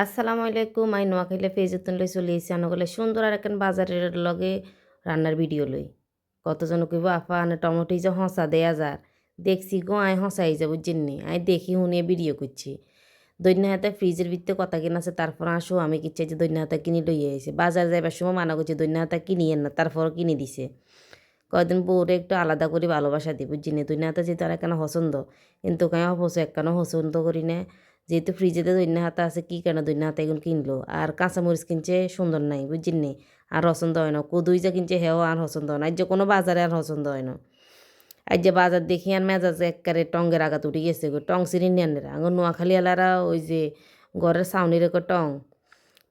আসসালামু আলাইকুম আই নোয়াখাইলে ফেজতুন লই চলে এসেছি আনগলে সুন্দর আর একখান বাজারের লগে রান্নার ভিডিও লই। কতজন কইব আফা আনে টমেটো যে হসা দেয়া যার। দেখছি গো আই হসাই যাব জিন্নি। আই দেখি শুনিয়ে ভিডিও করছি। দৈন্য হাতে ফ্রিজের ভিতরে কথা কিনা আছে, তারপর আসো, আমি কিচ্ছে যে দৈন্য হাতে কিনি লইয়ে আইছে। বাজার যাইবার সময় মানা করছি, দৈন্য হাতে কিনিয়েন না তারপর কিনে দিছে। কয়দিন বউরে একটু আলাদা করে ভালোবাসা দিব জিনে দৈন্য হাতে যেহেতু আর একখানা পছন্দ কিন্তু কাই অপছন্দ একখানা পছন্দ করি না। যেহেতু ফ্রিজেতে দৈন্য হাতা আছে, কি কেন দৈন্য হাতা এখন কিনলো? আর কাঁচামরিচ কিনছে সুন্দর নাই, বুঝছেন নি? আর পছন্দ হয় না। কদুই যে কিনছে হেও আর পছন্দ হয় না। আর যে কোনো বাজারে আর পছন্দ হয় না। আর যে বাজার দেখি আর মেজাজ একবারে টঙ্গের আঘাত উঠে গেছে গো। টং চিনি নেনরা আঙুর নোয়াখালী এলারা ওই যে ঘরের সাউনির একটা টং।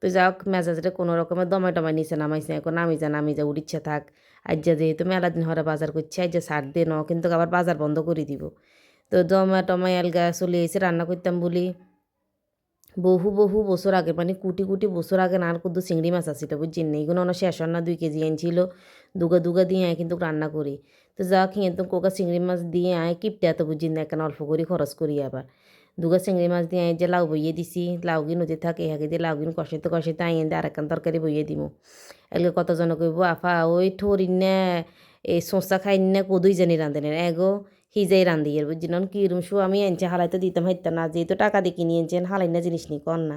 তো যাক মেজাজটা কোনো রকমের দমাই টমাই নিচে নামাইছে এখন নামি যা নামি যা উড়িচ্ছে থাক। আজ যে যেহেতু মেলা দিন হরে বাজার করছে, আজ যে ছাড় দিয়ে ন কিন্তু আবার বাজার বন্ধ করে দিব। তো দমা টমাই আলগা চলে এসে রান্না করতাম বলি। বহু বহু বছর আগে মানে কোটি কোটি বছর আগে নার কুদ্দু চিংড়ি মাছ আসছিল বুঝছেন না এগুলো অনেক শেষ না, দুই কেজি আনছিল, দুগা দুগা দিয়ে আয় কিন্তু রান্না করি। তো যা খেয়ে তো কোকা চিংড়ি মাছ দিয়ে আয়, কিপটে এত বুঝছেন না এখানে অল্প করে খরচ করি আবার। দুগা চিংড়ি মাছ দিয়ে আয়, যে লাউ বইয়ে দিছি লাউগি নদী থাকে হাগে দিয়ে লাউগিন কষাইতে কষাইতে আই দিয়ে আরেকখান তরকারি বইয়ে দিব এগুলো কতজন কইব, আফা, ওই ঠোরিন না এই সোঁসা খাই না কদুই জানি রাঁধেন এগো হিজাই রান্ধি এর বুঝছিলাম কিরম শু আমি এনছে হালাইতে দিতাম হাইতাম না, যেহেতু টাকা দিয়ে কিনে এনছেন হালাই না জিনিস নি কর না।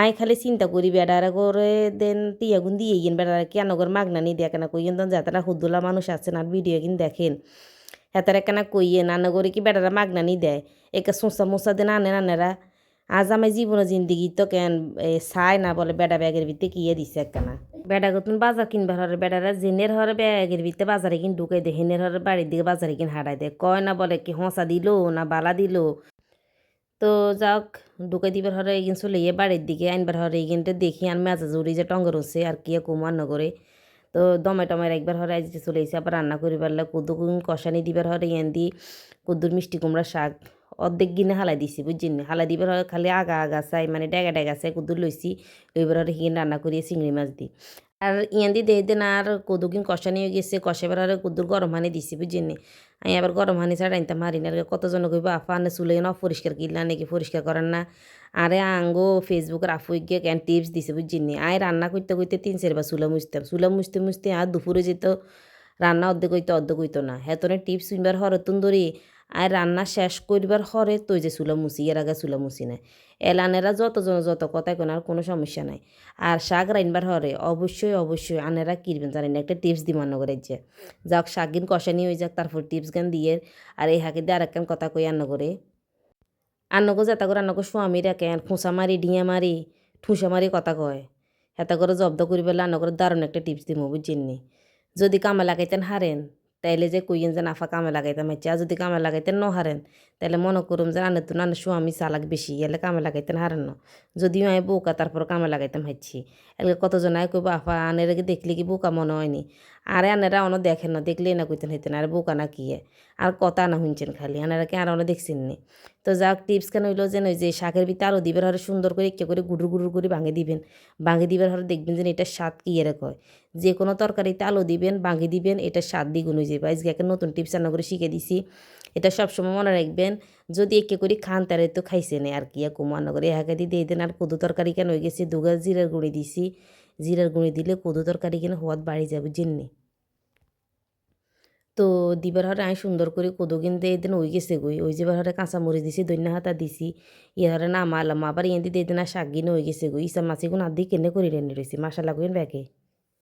আই খালি চিন্তা করি, বেড়ারা করে দেন টিয়াগুন দিয়ে গিন, বেড়ারা কেন করে মাগনা নি, দিয়া কেন কইয়েন তখন যাতারা হুদ্দুলা মানুষ আছেন, আর ভিডিও কিন দেখেন। হেতারা কেন কইয়ে নানা করে কি বেড়ারা মাগনা নি দেয়, একে সোঁসা মোসা দেন আনে নানেরা আজ আমি জীবন জিন্দিগি তো কেন চাই না বলে বেড়া ব্যাগের ভিতরে কিয়ে দিছে একখানা বেড়া গতুন বাজার কিনবার হরে, বেড়ারা জেনের হরে ব্যাগের ভিতরে বাজারে কিন ঢুকাই দেয় হেনের হরে বাড়ির দিকে বাজারে কিন হারাই দেয় কয় না বলে কি হঁসা দিল না বালা দিল। তো যাক ঢুকাই দিবার হরে এগিন চলে গিয়ে বাড়ির দিকে আনবার হরে এগিনটা দেখি, আর মেজা জুড়ি যে টঙ্গর হচ্ছে আর কি কুমার নগরে। তো দমে টমের একবার হরে আজ চলে এসে আবার রান্না করি পারলে কুদু কষানি দিবার হরে ইয়ান দি কুদ্দুর মিষ্টি কুমড়া শাক। অর্ধেক গিনে হালাই দিছি, বুঝছেন? হালাই দিবার খালি আগা আগা চাই মানে ডেগা ডেগা চাই কুদ্দুর লইছি লইবার হিগিন রান্না করিয়ে চিংড়ি মাছ দিই। আর ইয়ান দি দেহ দিন আর কদুকিন কষা নিয়ে গেছে কষাবার হরে কুদ্দুর গরম হানি দিছি, বুঝছেন? আমি আবার গরম হানি ছাড়া আনতাম হারি না কতজন কইব আফা আনে চুলে না পরিষ্কার কিনলা নাকি পরিষ্কার করেন না? আরে আঙ্গো ফেসবুকের আফু গিয়ে কেন টিপস দিছে, বুঝছেন? আয় রান্না করতে করতে তিন চারবার চুলা মুছতাম, চুলা মুছতে মুছতে আর দুপুরে যেত, রান্না অর্ধেক হইতো অর্ধেক হইতো না। হেতনে টিপস শুনবার হরতুন ধরি আর রান্না শেষ করবার হরে তুই যে চুলা মুছি, এর আগে চুলা মুছি নাই। এলানেরা যতজন যত কথাই কোন আর কোনো সমস্যা নাই। আর শাক রাইনবার হরে, অবশ্যই অবশ্যই আনেরা কিনবেন জানেন একটা টিপস দি মান্য যে, যাক, শাক গিন কষানি হয়ে যাক তারপর টিপস গান দিয়ে, আর এই হাকে দিয়ে আরেকখান কথা কই আন্ন করে। আন্নগো যাতা করে আন্নগো স্বামী রাখেন খুঁচা মারি, ডিঙা মারি, ঠুসা মারি কথা কয়। হেতা করে জব্দ করি আন্ন করে দারুণ একটা টিপস দিব বুঝছেন যদি কামে লাগাইতেন হারেন। তাইলে যে কুইন যে নাফা কামে লাগাইতাম হচ্ছে আর যদি কামে লাগাইতেন ন হারেন তাহলে মনে করুম যে আনে তো নানে আমি চালাক বেশি এলে কামে লাগাইতেন হারেন ন যদিও আমি বোকা তারপর কামে লাগাইতাম হাইছি এলে কতজন আয় কইব আফা আনের দেখলে কি বোকা মনে হয়নি আরে আনেরা অন দেখেন না দেখলেই না কইতেন হইতেন আর বোকা না কি আর কথা না শুনছেন খালি আনারা কি আর অনেক দেখছেন নি তো যাক টিপস কেন হইল যে ওই যে, শাকের ভিতরে আরও দিবের হরে সুন্দর করে ইচ্ছে করে গুডুর গুডুর করে ভাঙে দিবেন। ভাঙে দিবার হরে দেখবেন যে, এটা স্বাদ কি এর কয়? যে কোনো তরকারিতে আলু দিবেন ভাঙে দিবেন, এটা স্বাদ দ্বিগুণ হয়ে যাবে আজকে একটা নতুন টিপস রান্না করে শিখে দিছি। এটা সবসময় মনে রাখবেন, যদি একে করে খান তারে তো খাইছে না আর কি। কুমার নগরে এহাকে দিয়ে দিয়ে দেন, আর কদু তরকারি কেন হয়ে গেছে? দুগা জিরার গুঁড়ি দিছি। জিরার গুঁড়ি দিলে কদু তরকারি কেন হওয়াত বাড়ি যাবে জেননি তো দিবার হরে আমি সুন্দর করে কোদো কিনতে এদিন ওই গেছে গই। ওই যেবার হরে কাঁচা মরিচ দিছি দৈন্য হাতা দিছি। ইয়ে হরে নামালাম আবার ইয়ে দিতে এদিন আর শাক গিনে ওই গেছে গই। ইসা মাছি গুণ আদি কেনে করি রেনে রয়েছে মাসালা ব্যাগে